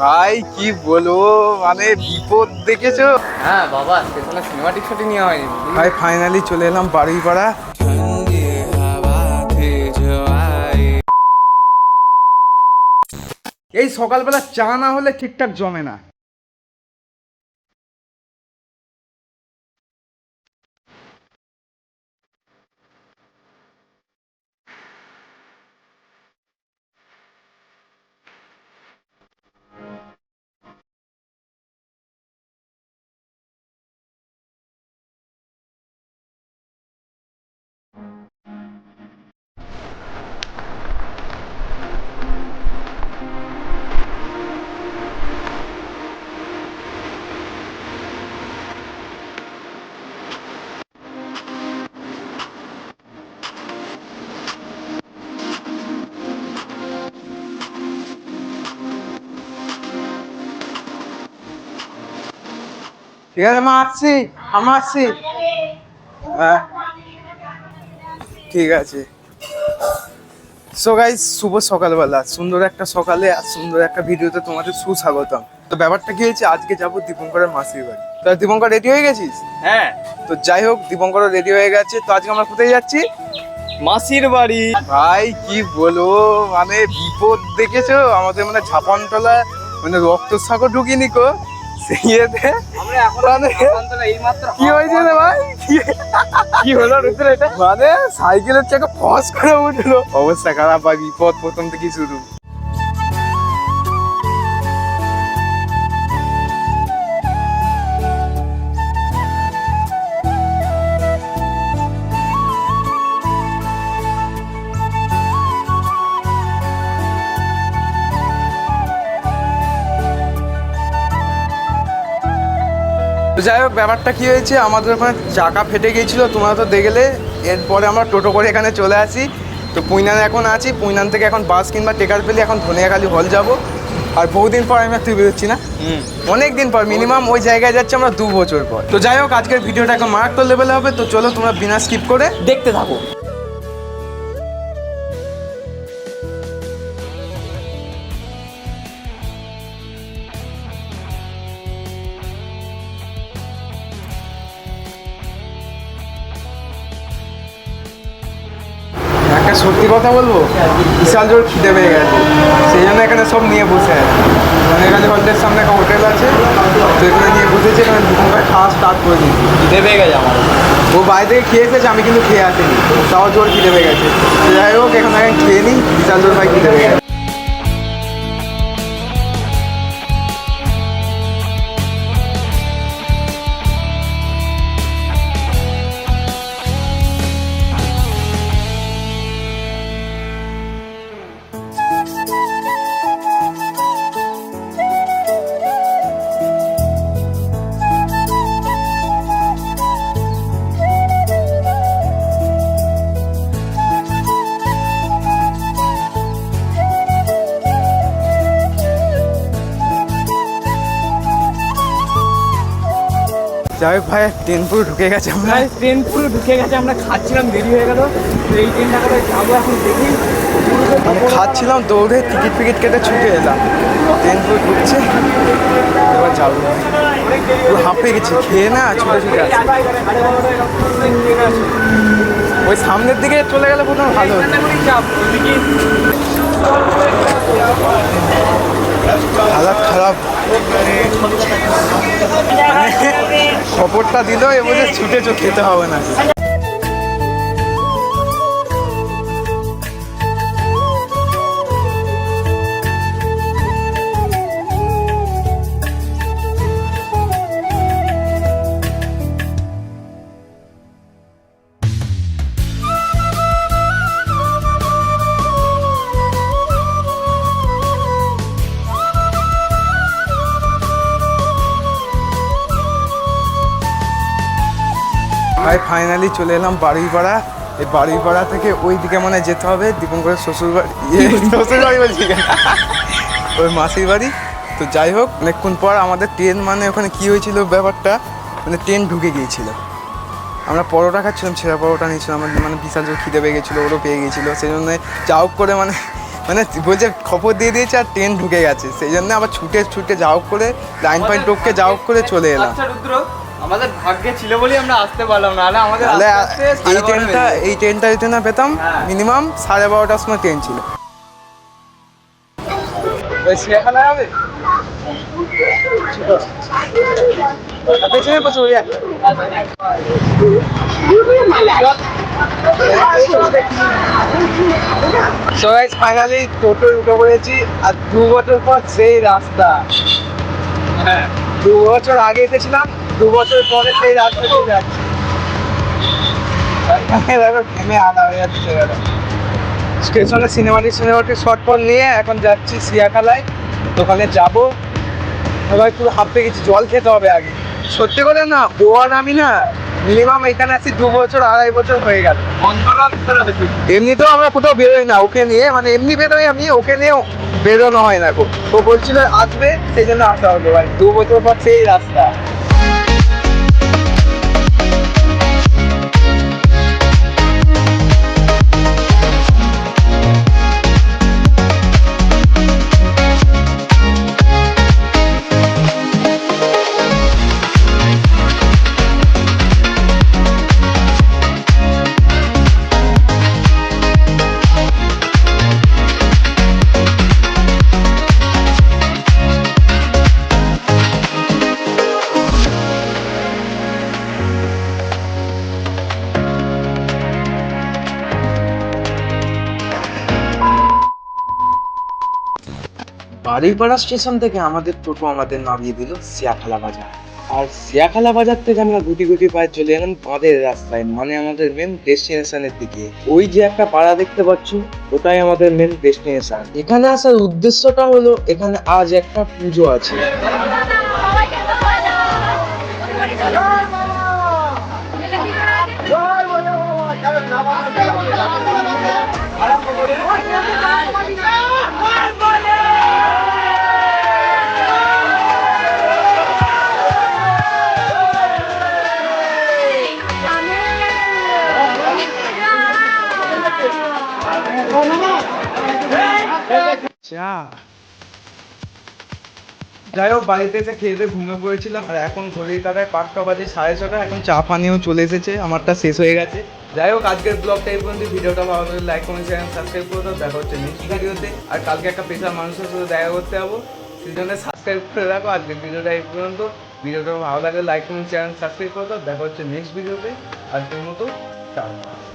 ভাই কি বলব? মানে বিপদ দেখেছ? হ্যাঁ বাবা সেখানে সিনেমাটিক শুটিং নিয়ে হয়নি। ভাই ফাইনালি চলে এলাম বাড়ি পাড়া এই সকালবেলা চা না হলে ঠিকঠাক জমে না। ঠিক আছে মা আসছি আমরা আসছি। হ্যাঁ। ঠিক আছে। সো গাইজ শুভ সকালবেলা। সুন্দর একটা সকালে আর সুন্দর একটা ভিডিওতে তোমাদের সুস্বাগতম। তো ব্যাপারটা কি হয়েছে? আজকে যাব দীপঙ্করের মাসির বাড়ি। তো দীপঙ্কর রেডি হয়ে গেছিস? হ্যাঁ। তো যাই হোক দীপঙ্কর রেডি হয়ে গেছে। তো আজকে আমরা কোথায় যাচ্ছি? মাসির বাড়ি। ভাই কি বলো মানে বিপদ দেখেছ? আমাদের মানে ঝাপানতলা মানে রক্ত সাগর ঢুকিনি কো। ইয়েতে মানে কি হয়েছে রে ভাই? কি- কি হলো রুদ্র এটা? মানে সাইকেলের চাকা ফস করে উঠল। অবস্থা খারাপ আর বিপদ প্রথম থেকে শুরু। যাই হোক ব্যাপারটা কী হয়েছে? আমাদের ওখানে চাকা ফেটে গিয়েছিল তোমরা তো দেখলে। এরপরে আমরা টোটো করে এখানে চলে আসি। তো পুইনান এখন আছি। পুইনান থেকে এখন বাস কিংবা টেকার পেলে এখন ধনিয়াখালি হল যাব। আর বহুদিন পর আমি আর তুই বেরোচ্ছি না? অনেক দিন পর মিনিমাম ওই জায়গায় যাচ্ছি আমরা দু বছর পর। তো যাই হোক আজকের ভিডিওটা এখন মারাত্মক লেভেলে হবে। তো চলো তোমরা বিনা স্কিপ করে দেখতে থাকো। একটা সত্যি কথা বলব? বিশাল জোর খিদে পেয়ে গেছে। সেই জন্য এখানে সব নিয়ে বসে আছে। মানে এখানে হলদের সামনে একটা হোটেল আছে। তো এখানে নিয়ে বসেছে এখানে দুপুর করে খাওয়া স্টার্ট করে দিয়েছি। পেয়ে গেছে আমার। ও বাইরে থেকে খেয়ে এসেছে আমি কিন্তু খেয়ে আসিনি। তাও জোর খিদে পেয়ে গেছে। যাই হোক এখানে খেয়ে নিই। বিশাল জোর ভাই খিদে পেয়ে গেছে। যাই হোক ভাই ট্রেন পুরো ঢুকে গেছে আমরা। ট্রেন পুরো ঢুকে গেছে আমরা খাচ্ছিলাম দেরি হয়ে গেল। তো এই ট্রেনটা করে যাব এখন দেখি। মানে খাচ্ছিলাম দৌড়ে টিকিট ফিকিট কেটে ছুটে এলাম। ট্রেন পুরো ঢুকছে এবার যাব। পুরো হাঁপে গেছি খেয়ে না ছুটে ছুটে আসছি ওই সামনের দিকে চলে গেলে প্রথম ভালো হতো। হালাত খারাপ। খবরটা দিল এবারে ছুটে চোখ খেতে হবে না। ভাই ফাইনালি চলে এলাম বাড়িপাড়া। এই বাড়িপাড়া থেকে ওই দিকে মানে যেতে হবে দীপঙ্করের শ্বশুর বাড়ি ইয়ে, শ্বশুর বাড়ি বলছি। ওই মাসির বাড়ি। তো যাই হোক অনেকক্ষণ পর আমাদের ট্রেন মানে ওখানে কি হয়েছিল ব্যাপারটা মানে ট্রেন ঢুকে গিয়েছিল। আমরা পরোটা খাচ্ছিলাম ছেঁড়া পরোটা নিয়েছিলাম আমার মানে বিশাল খিদে পেয়ে গেছিল ওরও পেয়ে গেছিল সেই জন্য যা হোক করে মানে মানে বলছে খবর দিয়ে দিয়েছে আর ট্রেন ঢুকে গেছে। সেই জন্য আবার ছুটে ছুটে যাও করে লাইন ফাইন যা যাও করে চলে এলাম। আচ্ছা আমাদের ভাগ্যে ছিল বলেই আমরা আসতে পারলাম না। আমাদের এই ট্রেনটা এই ট্রেনটা যদি না পেতাম। হ্যাঁ। মিনিমাম সাড়ে বারোটার সময় ট্রেন ছিল। সেখানে হবে? পেছনে ফাইনালি টোটো উঠে পড়েছি আর দু বছর পর সেই রাস্তা। হ্যাঁ দু বছর আগে এসেছিলাম, দু বছর পরে সেই রাস্তা যাচ্ছি ঘেমে আলাদা হয়ে যাচ্ছে স্টেশনে সিনেমাটিক সিনেমাটিক শর্ট ফল নিয়ে এখন যাচ্ছি সিয়াখালায়। দোকানে যাব। এবার একটু হাঁপতে গেছি জল খেতে হবে আগে। সত্যি করে না গোয়ার আমি না মিনিমাম এখানে আছি দু বছর আড়াই বছর হয়ে গেল। এমনিতেও আমরা কোথাও বেরোই না ওকে নিয়ে মানে এমনি বেরোই আমি ওকে নিয়ে বেরোনো হয় না খুব ও বলছিল আসবে সেই জন্য আসা হবে ভাই দু বছর পর সেই রাস্তা। বাড়িপাড়া স্টেশন থেকে আমাদের টোটো আমাদের নামিয়ে দিল সিয়াখালা বাজার। আর সিয়াখালা বাজার থেকে আমরা গুটি গুটি পায়ে চলে এলাম বাঁধের রাস্তায় মানে আমাদের মেন ডেস্টিনেশনের দিকে। ওই যে একটা পাড়া দেখতে পাচ্ছ, ওটাই আমাদের মেন ডেস্টিনেশন। এখানে আসার উদ্দেশ্যটা হলো, এখানে আজ একটা পুজো আছে। যাই হোক, বাড়িতে এসে খেয়ে ঘুমিয়ে পড়েছিলাম। আর এখন ঘড়ির কাটায় পাঁচটা বাজে, সাড়ে ছটা, এখন চা পানিও চলে এসেছে, আমারটা শেষ হয়ে গেছে। যাই হোক, আজকের ব্লগটা এই পর্যন্ত ভিডিওটা ভালো লাগলে লাইক কমেন্ট চ্যানেল সাবস্ক্রাইব করে দাও। দেখা হচ্ছে নেক্সট ভিডিওতে আর কালকে একটা পেশার মানুষের সাথে দেখা করতে যাব। সেই জন্য সাবস্ক্রাইব করে রাখো। আজকের ভিডিওটা এই পর্যন্ত। ভিডিওটা ভালো লাগলে লাইক কমেন্ট চ্যানেল সাবস্ক্রাইব করে দাও। দেখা হচ্ছে নেক্সট ভিডিওতে আজকের মতো টাটা